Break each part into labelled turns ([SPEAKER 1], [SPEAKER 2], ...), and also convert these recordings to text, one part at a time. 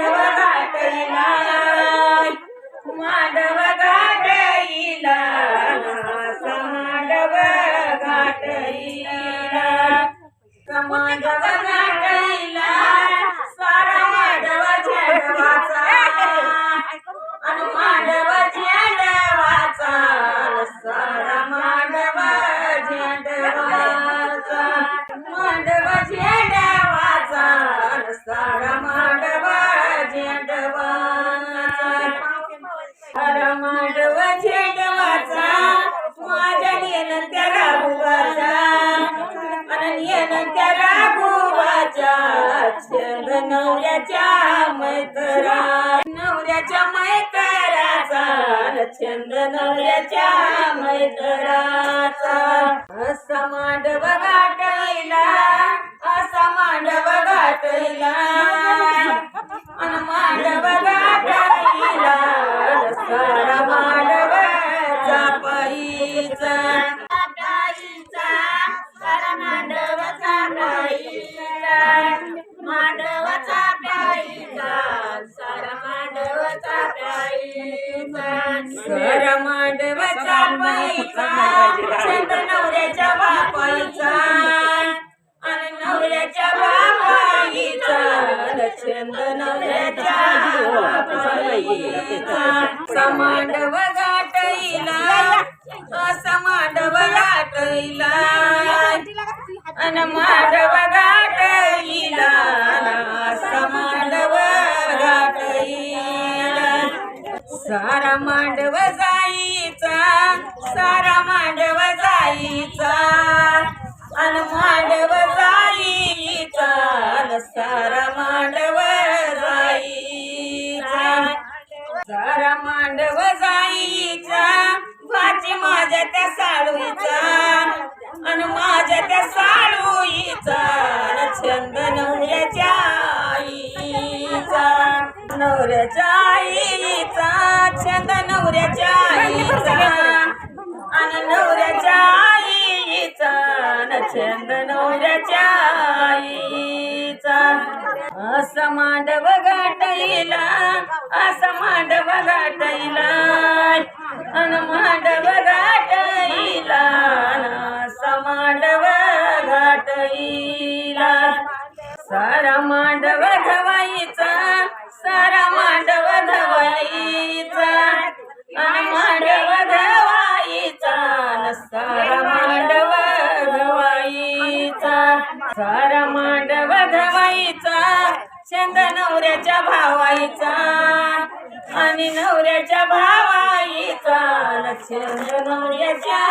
[SPEAKER 1] माधव गाठईला मांडव गाठईला समांडव गाठईला समांडव नवऱ्याच्या मैत्रा नवऱ्याच्या मैत्राचा छंद नवऱ्याच्या मैत्राचा. असा मांडव गाठला असा मांडव गाठला मांडव चापाईचा सारा मांडव चापाईचा छंद नवऱ्याच्या बापाईचा आणि नवऱ्याच्या बापाईचा छंद नवऱ्याच्या समांडव गाठईला असमांडव गाठईला अन मांडव गाठईला सारा मांडव जाईचा सारा मांडव जाईचा. अन मांडव जाईचा अन सारा मांडव जाईचा. सारा मांडव जाईचा भाची माझ्या त्या साडूचा अन माझ्या त्या साडूईचा छंद नवऱ्याच्या आईचा. नवऱ्याच्या आईचा छंद नवऱ्याच्या आईचा असं मांडव गाठईला असं मांडव गाठईला अन मांडव गाठईला असं मांडव घाटईला सारा मांडव धवाईचा सारा मांडव धवाईचा भावाईचा छंद नवऱ्याच्या भावाईचा आणि नवऱ्याच्या भावाईचा न नवऱ्याच्या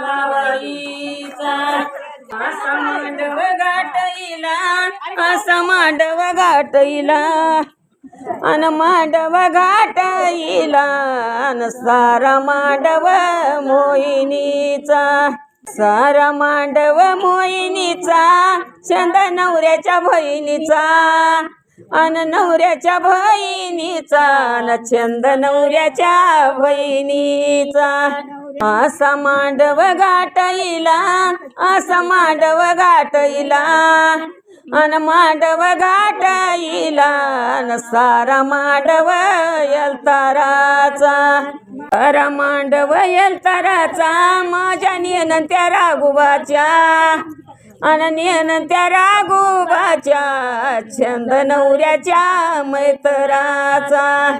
[SPEAKER 1] भावाईचा. असा मांडव गाठईला असा मांडव गाठईला अन मांडव घाटईला अन सारा मांडव मोहिनीचा. सारा मांडव मोहिनीचा चंद नवऱ्याच्या बहिणीचा अन नवऱ्याच्या बहिणीचा न छंद नवऱ्याच्या बहिणीचा. असा मांडव गाठईला असा मांडव गाठईला अन मांडव घाटाईला न सारा मांडव यलताराचा सारा मांडव यलताराचा माझ्या नेन त्या राघुबाच्या. अन नेन त्या राघुबाच्या छंद नवऱ्याच्या मैतराचा.